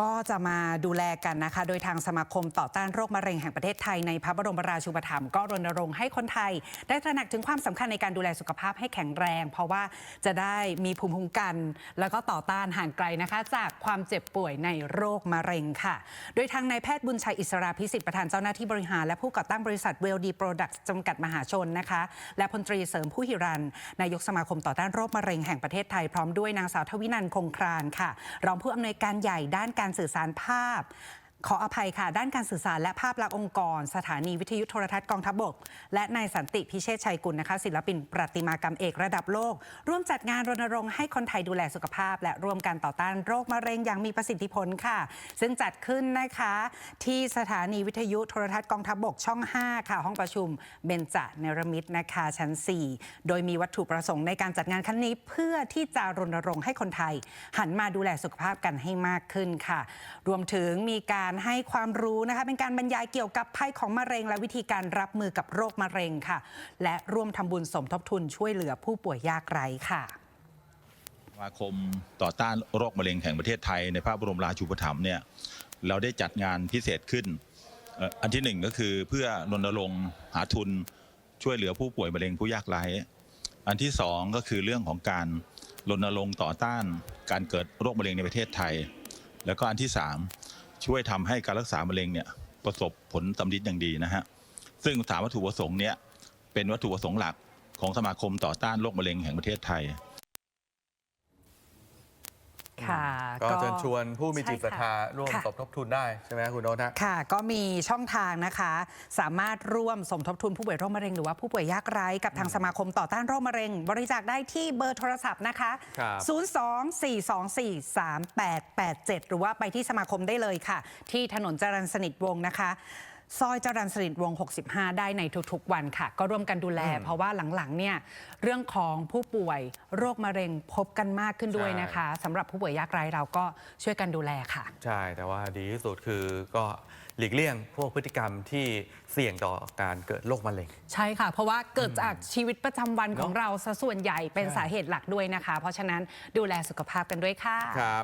ก็จะมาดูแลกันนะคะ โดยทางสมาคมต่อต้านโรคมะเร็งแห่งประเทศไทยในพระบรมราชูปถัมภ์ก็รณรงค์ให้คนไทย ได้ตระหนักถึงความสำคัญในการดูแลสุขภาพให้แข็งแรง เพราะว่าจะได้มีภูมิคุ้มกัน แล้วก็ต่อต้านห่างไกลนะคะ จากความเจ็บป่วยในโรคมะเร็งค่ะ โดยทางนายแพทย์บุญชัยอิสราพิสิทธิ์ประธานเจ้าหน้าที่บริหาร และผู้ก่อตั้งบริษัทเวลดีโปรดักต์จำกัดมหาชนนะคะ และพลตรีเสริมผู้หิรันนายกสมาคมต่อต้านโรคมะเร็งแห่งประเทศไทยพร้อมด้วยนางสาวทวินันท์คงครานค่ะรองผู้อำนวยการใหญ่ด้านการการสื่อสารภาพ ขออภัยค่ะ ด้านการสื่อสารและภาพลักษณ์องค์กร สถานีวิทยุโทรทัศน์กองทัพบก และนายสันติพิเชษชัยกุลนะคะ ศิลปินประติมากรรมเอกระดับโลก ร่วมจัดงานรณรงค์ให้คนไทยดูแลสุขภาพ และร่วมกันต่อต้านโรคมะเร็งอย่างมีประสิทธิผลค่ะ ซึ่งจัดขึ้นนะคะ ที่สถานีวิทยุโทรทัศน์กองทัพบกช่อง 5 ค่ะ ห้องประชุมเบญจเนรมิตนะคะชั้น 4 โดยมีวัตถุประสงค์ในการจัดงานครั้งนี้เพื่อที่จะรณรงค์ให้คนไทย หันมาดูแลสุขภาพกันให้มากขึ้นค่ะ รวมถึงมีการให้ความรู้นะคะเป็นการบรรยายเกี่ยวกับภัยของมะเร็ง และวิธีการรับมือกับโรคมะเร็งค่ะ และร่วมทำบุญสมทบทุนช่วยเหลือผู้ป่วยยากไร้ค่ะสมาคมต่อต้านโรคมะเร็งแห่งประเทศไทยในพระบรมราชูปถัมภ์เนี่ยเราได้จัดงานพิเศษขึ้น อันที่หนึ่งก็คือเพื่อรณรงค์หาทุนช่วยเหลือผู้ป่วยมะเร็งผู้ยากไร้ อันที่สองก็คือเรื่องของการรณรงค์ต่อต้านการเกิดโรคมะเร็งในประเทศไทย แล้วก็อันที่สาม ช่วยทำให้การรักษามะเร็งเนี่ยประสบผลสำลิดอย่างดีนะฮะซึ่งสามวัตถุประสงค์เนี่ยเป็นวัตถุประสงค์หลักของสมาคมต่อต้านโรคมะเร็งแห่งประเทศไทย ค่ะก็เชิญชวนผู้มีจิตศรัทธาใช่ค่ะร่วมค่ะสมทบทุนได้ใช่ไหมคุณโน้ตฮะค่ะ ก็มีช่องทางนะคะ สามารถร่วมสมทบทุนผู้ป่วยโรคมะเร็งหรือว่าผู้ป่วยยากไร้กับทางสมาคมต่อต้านโรคมะเร็ง บริจาคได้ที่เบอร์โทรศัพท์นะคะครับ024243887 หรือว่าไปที่สมาคมได้เลยค่ะ ที่ถนนจรัญสนิทวงศ์นะคะ ซอยจรัญสนิทวงศ์65 ได้ในทุกๆ วันค่ะ ก็ร่วมกันดูแล เพราะว่าหลังๆเนี่ยเรื่องของผู้ป่วยโรคมะเร็งพบกันมากขึ้นด้วยนะคะสำหรับผู้ป่วยยากไร้เราก็ช่วยกันดูแลค่ะ ใช่ แต่ว่าดีที่สุดคือก็หลีกเลี่ยงพวกพฤติกรรมที่เสี่ยงต่อการเกิดโรคมะเร็ง ใช่ค่ะ เพราะว่าเกิดจากชีวิตประจำวันของเนอะเราซะส่วนใหญ่เป็นใช่สาเหตุหลักด้วยนะคะ เพราะฉะนั้นดูแลสุขภาพกันด้วยค่ะ ครับ